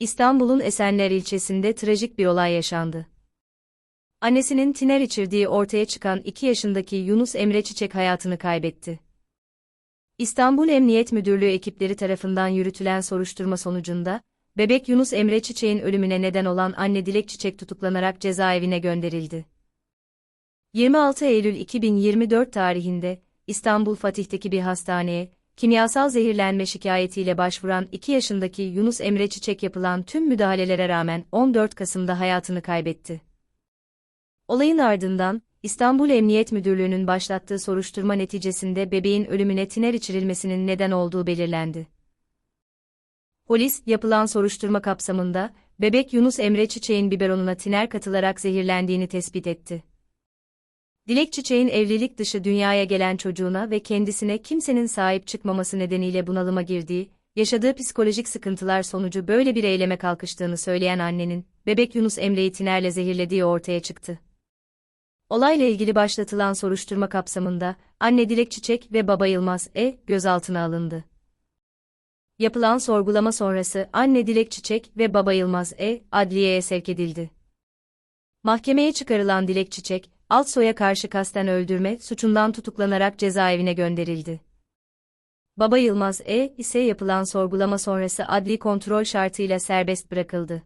İstanbul'un Esenler ilçesinde trajik bir olay yaşandı. Annesinin tiner içirdiği ortaya çıkan 2 yaşındaki Yunus Emre Çiçek hayatını kaybetti. İstanbul Emniyet Müdürlüğü ekipleri tarafından yürütülen soruşturma sonucunda, bebek Yunus Emre Çiçek'in ölümüne neden olan anne Dilek Çiçek tutuklanarak cezaevine gönderildi. 26 Eylül 2024 tarihinde, İstanbul Fatih'teki bir hastaneye, kimyasal zehirlenme şikayetiyle başvuran 2 yaşındaki Yunus Emre Çiçek yapılan tüm müdahalelere rağmen 14 Kasım'da hayatını kaybetti. Olayın ardından, İstanbul Emniyet Müdürlüğü'nün başlattığı soruşturma neticesinde bebeğin ölümüne tiner içirilmesinin neden olduğu belirlendi. Polis, yapılan soruşturma kapsamında, bebek Yunus Emre Çiçek'in biberonuna tiner katılarak zehirlendiğini tespit etti. Dilek Çiçek'in evlilik dışı dünyaya gelen çocuğuna ve kendisine kimsenin sahip çıkmaması nedeniyle bunalıma girdiği, yaşadığı psikolojik sıkıntılar sonucu böyle bir eyleme kalkıştığını söyleyen annenin, bebek Yunus Emre'yi tinerle zehirlediği ortaya çıktı. Olayla ilgili başlatılan soruşturma kapsamında, anne Dilek Çiçek ve baba Yılmaz E. gözaltına alındı. Yapılan sorgulama sonrası anne Dilek Çiçek ve baba Yılmaz E. adliyeye sevk edildi. Mahkemeye çıkarılan Dilek Çiçek, Altsoy'a karşı kasten öldürme suçundan tutuklanarak cezaevine gönderildi. Baba Yılmaz E. ise yapılan sorgulama sonrası adli kontrol şartıyla serbest bırakıldı.